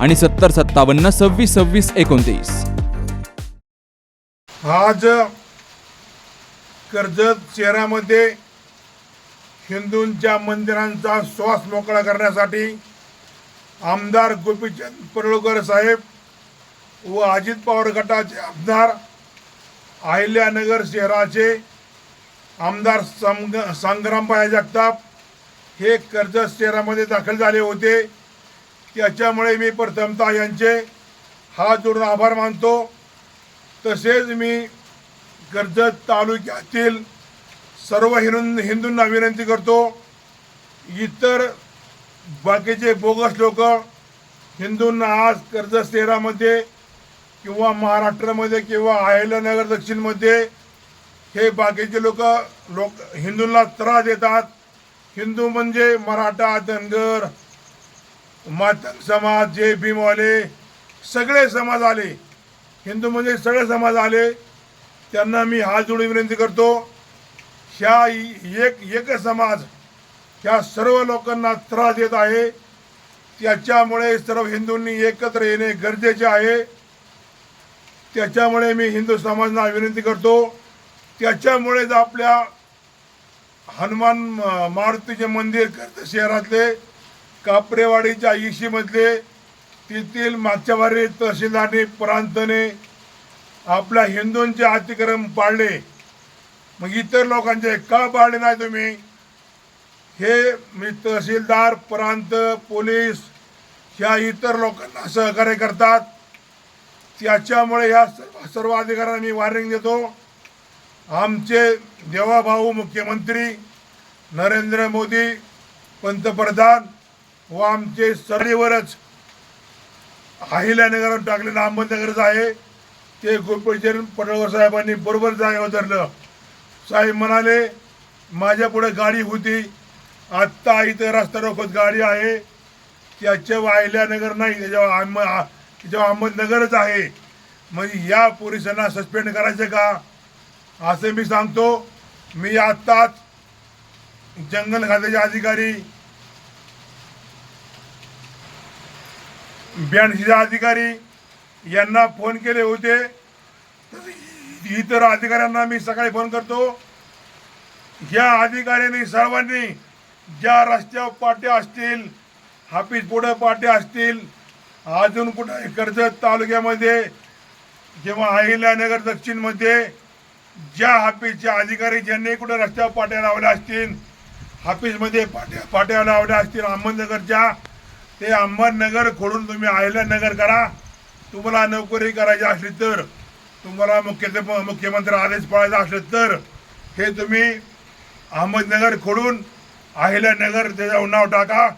आणि सत्तर सत्तावन्न सव्वीस सव्वीस एकोणतीस. आज कर्जत शहरामध्ये हिंदूंच्या मंदिरांचा श्वास मोकळा करण्यासाठी आमदार गोपीचंद पडळकर साहेब व अजित पवार गटाचे आमदार अहिल्यानगर शहराचे आमदार संग संग्रामबाई जगताप हे कर्जत शहरामध्ये दाखल झाले होते. त्याच्यामुळे मी प्रथमतः यांचे हात जोडून आभार मानतो. तसेच मी कर्जत तालुक्यातील सर्व हिंदू हिंदूंना विनंती करतो इतर बाकीचे बोगस लोक हिंदूंना आज कर्जत शहरामध्ये किंवा महाराष्ट्रामध्ये किंवा अहिल्यानगर दक्षिणमध्ये हे बाकीचे लोक लोक हिंदूंना त्रास देतात. हिंदू म्हणजे मराठा धनगर मातंग समाज जे भीमवाले सगळे समाज आले. हिंदू म्हणजे सगळे समाज आले. त्यांना मी हात जोडून विनंती करतो ह्या एक एक समाज ह्या सर्व लोकांना त्रास देत आहे. त्याच्यामुळे सर्व हिंदूंनी एकत्र येणे गरजेचे आहे. त्याच्यामुळे मी हिंदू समाजांना विनंती करतो. त्याच्यामुळेच आपल्या हनुमान म- मारुतीचे मंदिर शहरातले कापरेवाडीच्या इशीमधले तेथील मागच्यावारी तहसीलदारने प्रांतने आपल्या हिंदूंचे अतिक्रम पाळले मग इतर लोकांचे का पाळले नाही तुम्ही? हे मी तहसीलदार प्रांत पोलीस ह्या इतर लोकांना सहकार्य करतात. त्याच्यामुळे ह्या सर्व सर्व अधिकाऱ्यांना मी वॉर्निंग देतो. आमचे देवाभाऊ मुख्यमंत्री नरेंद्र मोदी पंतप्रधान व आमचे सरीवरच अहिल्यानगरात टाकलेलं अहमदनगरच आहे. ते गोपीचंद पडळकर साहेबांनी बरोबर जागे उतरलं. साहेब म्हणाले माझ्या पुढे गाडी होती. आत्ता इथं रस्ता रोखत गाडी आहे. त्याच्यावर अहिल्यानगर नाही त्याच्यावर अहम त्याच्यावर अहमदनगरच आहे. म्हणजे या पोलिसांना सस्पेंड करायचं का? असं मी सांगतो. मी आत्ताच जंगल खात्याचे अधिकारी ब्याऐंशीचे अधिकारी यांना फोन केले होते. इतर अधिकाऱ्यांना मी सकाळी फोन करतो. या अधिकाऱ्यांनी सर्वांनी ज्या रस्त्यावर पाट्या असतील हापीस पुढं पाट्या असतील अजून कुठं कर्जत तालुक्यामध्ये किंवा अहिल्यानगर दक्षिणमध्ये ज्या हाफिजच्या अधिकारी ज्यांनी कुठे रस्त्यावर पाट्या लावल्या असतील हापीसमध्ये पाट्या पाट्या लावल्या असतील अहमदनगरच्या ते अहमदनगर खोडून तुम्ही अहिल्यानगर करा. तुम्हाला नोकरी करायची असली तर तुम्हाला मुख्य मुख्यमंत्री आदेश पाळायचा असले तर हे तुम्ही अहमदनगर खोडून अहिल्यानगर त्याच्यावर नाव टाका.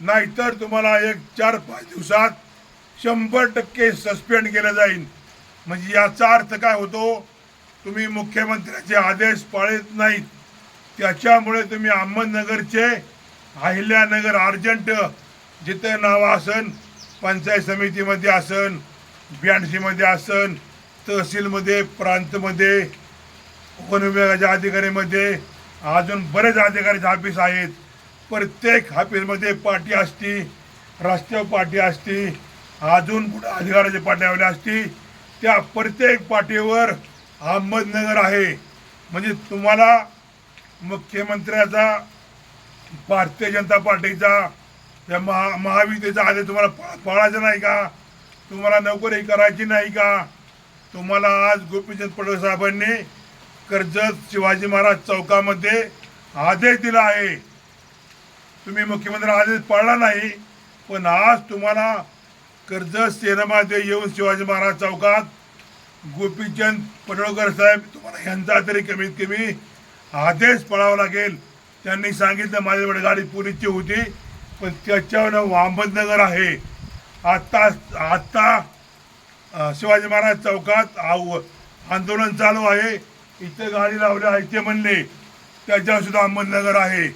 नाहीतर तुम्हाला एक चार पाच दिवसात शंभर टक्के सस्पेंड केलं जाईल. म्हणजे याचा अर्थ काय होतो? तुम्ही मुख्यमंत्र्याचे आदेश पाळत नाहीत. त्याच्यामुळे तुम्ही अहमदनगरचे अहिल्यानगर अर्जंट जिथे नाव असन पंचायत समितीमध्ये असन ब्याऐंशीमध्ये असन तहसीलमध्ये प्रांतमध्ये वन विभागाच्या अधिकारीमध्ये अजून बरेच अधिकारीचे ऑफिस आहेत. प्रत्येक ऑफिसमध्ये पार्टी असती राष्ट्रीय पार्टी असती अजून कुठं अधिकाराची पाटी असती त्या प्रत्येक पाटीवर अहमदनगर आहे. म्हणजे तुम्हाला मुख्यमंत्र्याचा भारतीय जनता पार्टीचा त्या महा महाविद्येचा आदेश तुम्हाला पा- पाळायचा नाही का? तुम्हाला नोकरी करायची नाही का? तुम्हाला आज गोपीचंद पडवळ साहेबांनी कर्जत शिवाजी महाराज चौकामध्ये आदेश दिला आहे. तुम्ही मुख्यमंत्री आदेश पाळला नाही पण आज तुम्हाला कर्जत सिनेमामध्ये येऊन शिवाजी महाराज चौकात गोपीचंद पडळकर साहेब तुम्हाला यांचा तरी कमीत कमी आदेश पळावा लागेल. त्यांनी सांगितलं माझ्याकडे गाडी पोलीसची होती. पण त्याच्यावर अहमदनगर आहे. आत्ता आत्ता शिवाजी महाराज चौकात आव आंदोलन चालू आहे. इथे गाडी लावली आहे ते म्हणले. त्याच्यावर सुद्धा अहमदनगर आहे.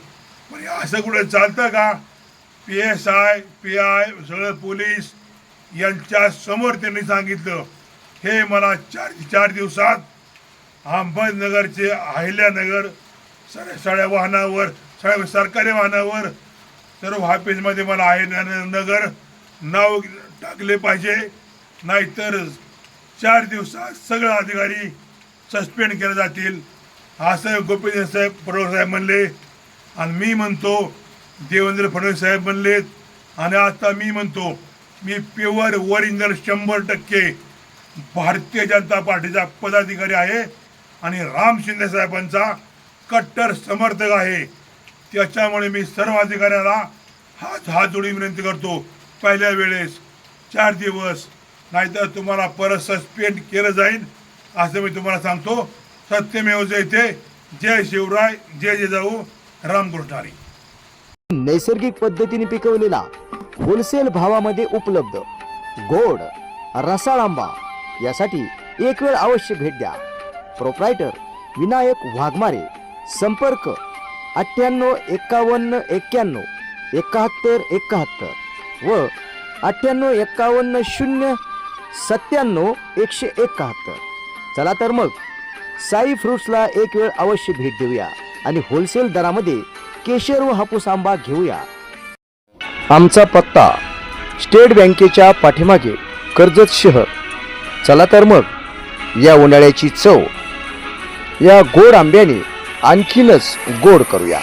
पण असं कुठे चालतं का? P S I P I सगळं पोलीस यांच्या समोर त्यांनी सांगितलं. हे मला चार चार दिवसात अहमदनगरचे अहिल्यानगर सगळ्या सगळ्या वाहनावर सगळ्या सरकारी वाहनावर सर्व ऑफिसमध्ये मला आहे नगर नाव टाकले पाहिजे. नाहीतर चार दिवसात सगळे अधिकारी सस्पेंड केले जातील. असं गोपीचंद साहेब फडणवीस साहेब म्हणले. आणि मी म्हणतो देवेंद्र फडणवीस साहेब म्हणलेत आणि आता मी म्हणतो मी प्युअर ओरिजिनल शंभर टक्के भारतीय जनता पार्टीचा पदाधिकारी आहे. आणि राम शिंदे साहेबांचा कट्टर समर्थक आहे. त्याच्यामुळे मी सर्व अधिकाऱ्याला हात हात जोडून विनंती करतो. पहिल्या वेळेस चार दिवस नाहीतर तुम्हाला परत सस्पेंड केलं जाईल असं मी तुम्हाला सांगतो. सत्यमेव जयते जय शिवराय जय जिजाऊ राम हरी नैसर्गिक पद्धतीने पिकवलेला होलसेल भावामध्ये उपलब्ध गोड रसाळ आंबा यासाठी एक वेळ अवश्य भेट द्या. प्रोप्रायटर विनायक वाघमारे. संपर्क अठ्ठ्याण्णव एकावन्न एक्क्याण्णव एकाहत्तर एकाहत्तर व अठ्ठ्याण्णव एकावन्न शून्य सत्त्याण्णव एकशे एकाहत्तर. चला तर मग साई फ्रुट्सला एक वेळ अवश्य भेट देऊया आणि होलसेल दरामध्ये केशर व हापूस आंबा घेऊया. आमचा पत्ता स्टेट बँकेच्या पाठीमागे कर्जत शहर. चला तर मग या उन्हाळ्याची चव या गोड आंब्याने आणखीनच गोड करूया.